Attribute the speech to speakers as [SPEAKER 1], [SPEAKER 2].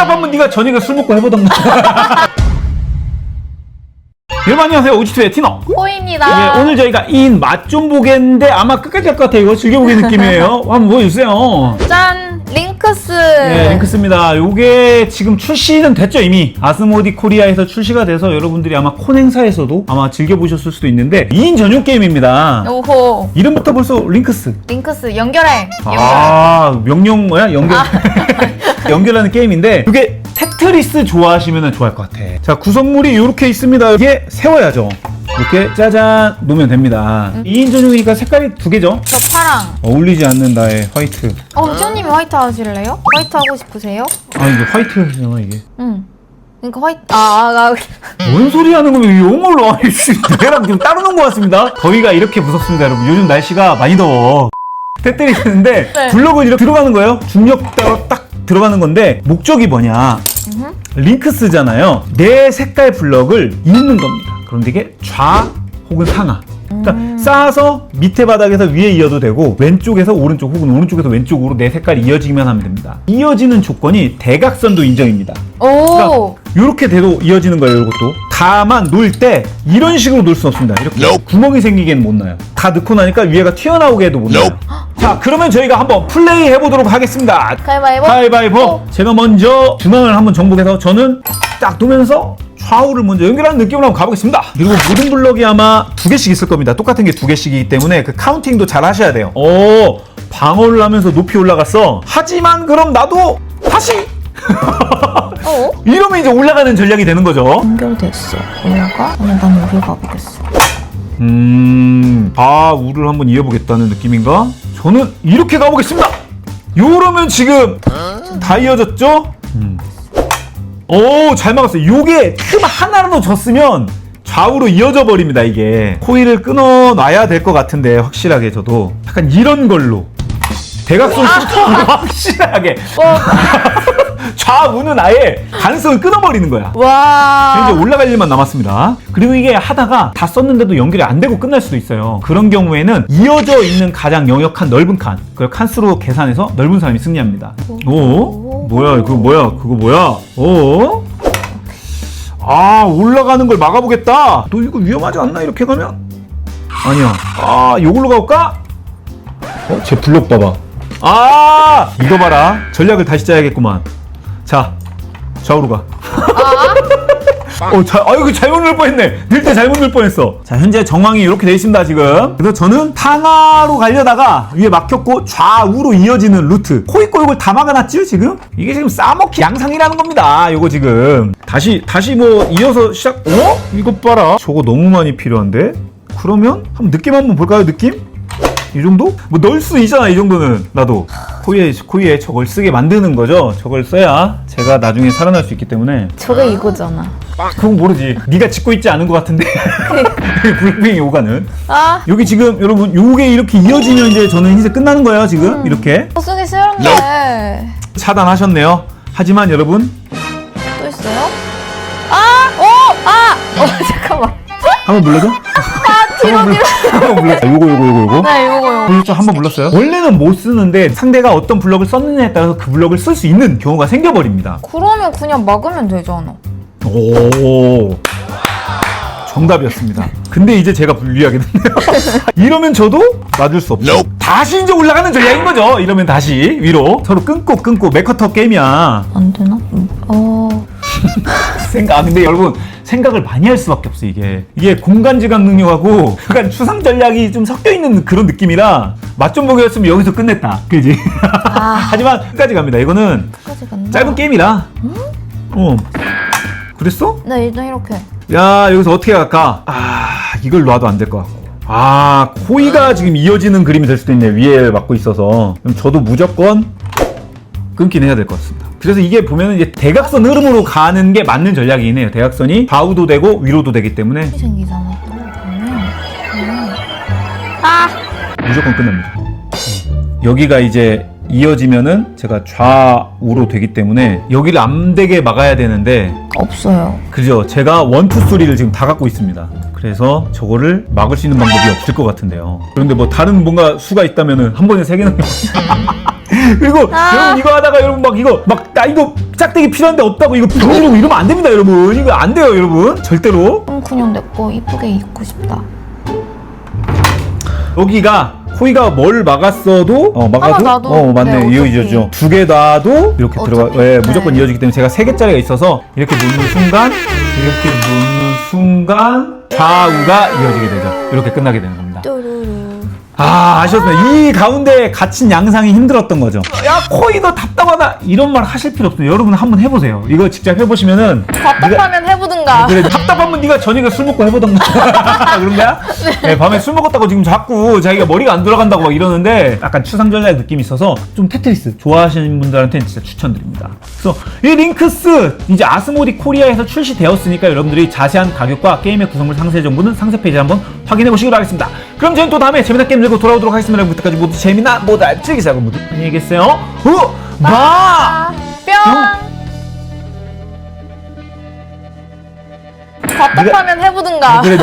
[SPEAKER 1] 답답하면 네가 저녁에 술 먹고 해보던가. 여러분 안녕하세요 오지투의 티너.
[SPEAKER 2] 호입니다.
[SPEAKER 1] 네, 오늘 저희가 인 맛 좀 보겠는데 아마 끝까지 할 것 같아요. 이거 즐겨보기 느낌이에요. 한번 보여주세요.
[SPEAKER 2] 짠 링크스.
[SPEAKER 1] 네, 링크스입니다. 요게 지금 출시는 됐죠, 이미. 아스모디 코리아에서 출시가 돼서 여러분들이 아마 콘 행사에서도 아마 즐겨보셨을 수도 있는데 2인 전용 게임입니다.
[SPEAKER 2] 오호
[SPEAKER 1] 이름부터 벌써 링크스.
[SPEAKER 2] 링크스 연결해. 연결.
[SPEAKER 1] 아, 명령 뭐야? 연결. 연결하는 게임인데 이게 테트리스 좋아하시면 좋아할 것 같아. 자, 구성물이 이렇게 있습니다. 이게 세워야죠. 이렇게 짜잔 놓으면 됩니다. 2인 전용이니까 색깔이 두 개죠.
[SPEAKER 2] 저 파랑.
[SPEAKER 1] 어울리지 않는 나의 화이트.
[SPEAKER 2] 어 지호님이 화이트 하실래요? 화이트 하고 싶으세요?
[SPEAKER 1] 아, 이게 화이트잖아, 이게.
[SPEAKER 2] 응. 그러니까 화이트 아, 아, 아
[SPEAKER 1] 뭔 소리 하는 거면 용어로 아니 내랑 지금 따로 논것 같습니다. 더위가 이렇게 무섭습니다, 여러분. 요즘 날씨가 많이 더워. 테트리스인데
[SPEAKER 2] 네.
[SPEAKER 1] 블럭을 이렇게 들어가는 거예요. 중력 따로 딱 들어가는 건데 목적이 뭐냐? 링크스잖아요. 내 색깔 블럭을 잇는 겁니다. 그런데 이게 좌 혹은 상하. 그러니까 쌓아서 밑에 바닥에서 위에 이어도 되고 왼쪽에서 오른쪽 혹은 오른쪽에서 왼쪽으로 내 색깔이 이어지기만 하면 됩니다. 이어지는 조건이 대각선도 인정입니다.
[SPEAKER 2] 오.
[SPEAKER 1] 이렇게 돼도 이어지는 거예요, 이것도. 다만 놓을 때 이런 식으로 놓을 수 없습니다. 이렇게 구멍이 생기게는 못 놔요. 다 넣고 나니까 위에가 튀어나오게 해도 못 놔요. 자, 그러면 저희가 한번 플레이 해보도록 하겠습니다.
[SPEAKER 2] 가위바위보.
[SPEAKER 1] 가위바위보. 제가 먼저 중앙을 한번 정복해서 저는 딱 두면서 좌우를 먼저 연결하는 느낌으로 한번 가보겠습니다. 그리고 모든 블럭이 아마 두 개씩 있을 겁니다. 똑같은 게 두 개씩이기 때문에 그 카운팅도 잘 하셔야 돼요. 오, 방어를 하면서 높이 올라갔어. 하지만 그럼 나도 다시
[SPEAKER 2] 어?
[SPEAKER 1] 이러면 이제 올라가는 전략이 되는 거죠.
[SPEAKER 2] 연결됐어. 올라가? 그러면 난 우리 가보겠어.
[SPEAKER 1] 음, 아, 우를 한번 이어보겠다는 느낌인가? 저는 이렇게 가보겠습니다. 요러면 지금 다 이어졌죠? 음. 오, 잘 막았어요. 요게 틈 하나라도 졌으면 좌우로 이어져 버립니다, 이게. 코일을 끊어 놔야 될 것 같은데, 확실하게 저도. 약간 이런 걸로. 대각선 확실하게. 좌우는 아예 가능성을 끊어버리는 거야.
[SPEAKER 2] 와.
[SPEAKER 1] 이제 올라갈 일만 남았습니다. 그리고 이게 하다가 다 썼는데도 연결이 안 되고 끝날 수도 있어요. 그런 경우에는 이어져 있는 가장 영역한 넓은 칸, 그걸 칸수로 계산해서 넓은 사람이 승리합니다. 오? 뭐야, 그거 뭐야, 그거 뭐야? 오? 아, 올라가는 걸 막아보겠다. 너 이거 위험하지 않나, 이렇게 가면? 아니야. 아, 요걸로 가볼까? 어, 제 블록 봐봐. 아, 이거 봐라. 전략을 다시 짜야겠구만. 자, 좌우로 가. 어, 자, 아, 이거 잘못 넣을 뻔했네. 늘 때 잘못 넣을 뻔했어. 자, 현재 정황이 이렇게 되어 있습니다, 지금. 그래서 저는 상하로 가려다가 위에 막혔고 좌우로 이어지는 루트. 코 있고 이걸 다 막아놨죠, 지금? 이게 지금 싸먹기 양상이라는 겁니다, 요거 지금. 다시, 다시 뭐 이어서 시작, 어? 이것 봐라. 저거 너무 많이 필요한데? 그러면 한번 느낌 한번 볼까요, 느낌? 이 정도? 뭐 넣을 수 있잖아 이 정도는 나도 코이에 코이에 저걸 쓰게 만드는 거죠 저걸 써야 제가 나중에 살아날 수 있기 때문에
[SPEAKER 2] 저게 이거잖아.
[SPEAKER 1] 그건 모르지 네가 짓고 있지 않은 것 같은데 블랙핑이 오가는
[SPEAKER 2] 아.
[SPEAKER 1] 여기 지금 여러분 요게 이렇게 이어지면 이제 저는 이제 끝나는 거예요 지금 이렇게
[SPEAKER 2] 또 쓰기 싫은데.
[SPEAKER 1] 차단하셨네요 하지만 여러분
[SPEAKER 2] 또 있어요? 아! 어! 아! 어, 잠깐만.
[SPEAKER 1] 한번 불러줘
[SPEAKER 2] 뒤로.
[SPEAKER 1] 한번 불러줘 요거 요거 요거 요거
[SPEAKER 2] 네, 요거요.
[SPEAKER 1] 불렀죠? 한번 불렀어요? 원래는 못 쓰는데 상대가 어떤 블럭을 썼느냐에 따라서 그 블럭을 쓸 수 있는 경우가 생겨버립니다
[SPEAKER 2] 그러면 그냥 막으면 되잖아.
[SPEAKER 1] 오 정답이었습니다. 근데 이제 제가 불리하게 됐네요. 이러면 저도 맞을 수 없죠. 다시 이제 올라가는 전략인 거죠. 이러면 다시 위로 서로 끊고 끊고 맥커터 게임이야.
[SPEAKER 2] 안 되나? 음. 어.
[SPEAKER 1] 생각. 아, 근데 여러분 생각을 많이 할 수밖에 없어 이게. 이게 공간 지각 능력하고 약간 추상 전략이 좀 섞여 있는 그런 느낌이라 맛 좀 보기였으면 여기서 끝냈다. 그지? 하지만 끝까지 갑니다. 이거는
[SPEAKER 2] 끝까지 간다.
[SPEAKER 1] 짧은 게임이라. 어. 그랬어?
[SPEAKER 2] 네, 일단 이렇게.
[SPEAKER 1] 야 여기서 어떻게 갈까? 아 이걸 놔도 안 될 것 같고 아 코이가 지금 이어지는 그림이 될 수도 있네 위에 막고 있어서 그럼 저도 무조건 끊긴 해야 될 것 같습니다 그래서 이게 보면은 이제 대각선 흐름으로 가는 게 맞는 전략이긴 해요 대각선이 좌우도 되고 위로도 되기 때문에
[SPEAKER 2] 생기잖아. 또. 그러면. 음. 아!
[SPEAKER 1] 무조건 끝납니다 음. 여기가 이제 이어지면은 제가 좌우로 되기 때문에 여기를 안 되게 막아야 되는데
[SPEAKER 2] 없어요.
[SPEAKER 1] 그죠. 제가 원투 쓰리를 지금 다 갖고 있습니다. 그래서 저거를 막을 수 있는 방법이 없을 것 같은데요. 그런데 뭐 다른 뭔가 수가 있다면은 한 번에 세 개는 그리고
[SPEAKER 2] 아.
[SPEAKER 1] 여러분 이거 하다가 여러분 막 이거 막 나 이거 짝대기 필요한데 없다고 이거 부르고 이러면 안 됩니다 여러분 이거 안 돼요 여러분 절대로
[SPEAKER 2] 음, 그냥 내거 이쁘게 입고 싶다.
[SPEAKER 1] 여기가 코이가 뭘 막았어도 어 막아도
[SPEAKER 2] 하나 놔도
[SPEAKER 1] 어 맞네
[SPEAKER 2] 네,
[SPEAKER 1] 이어지죠
[SPEAKER 2] 어차피.
[SPEAKER 1] 두개 놔도 이렇게
[SPEAKER 2] 어차피.
[SPEAKER 1] 들어가 예 무조건
[SPEAKER 2] 네.
[SPEAKER 1] 이어지기 때문에 제가 세 개짜리가 있어서 이렇게 놓는 순간 이렇게 놓는 순간 좌우가 이어지게 되죠 이렇게 끝나게 되는 겁니다
[SPEAKER 2] 뚜루루.
[SPEAKER 1] 아 아셨습니다. 이 가운데 갇힌 양상이 힘들었던 거죠. 야 코이 너 답답하다. 이런 말 하실 필요 없어요 여러분 한번 해보세요. 이거 직접 해보시면은
[SPEAKER 2] 답답하면 해보든가.
[SPEAKER 1] 그래. 답답하면 네가 저녁에 술 먹고 해보던가. 그런 거야? 네, 밤에 술 먹었다고 지금 자꾸 자기가 머리가 안 돌아간다고 막 이러는데 약간 추상전자의 느낌이 있어서 좀 테트리스 좋아하시는 분들한테는 진짜 추천드립니다. 그래서 이 링크스 이제 아스모디 코리아에서 출시되었으니까 여러분들이 자세한 가격과 게임의 구성물 상세 정보는 상세 페이지 한번 확인해 보시기 바라겠습니다 그럼 저희는 또 다음에 재미난 게임 들고 돌아오도록 하겠습니다 그때까지 모두 재미난 모두 즐기자고 모두 안녕히 계세요 후! 바!
[SPEAKER 2] 아, 뿅. 답답하면 해보든가.
[SPEAKER 1] 그래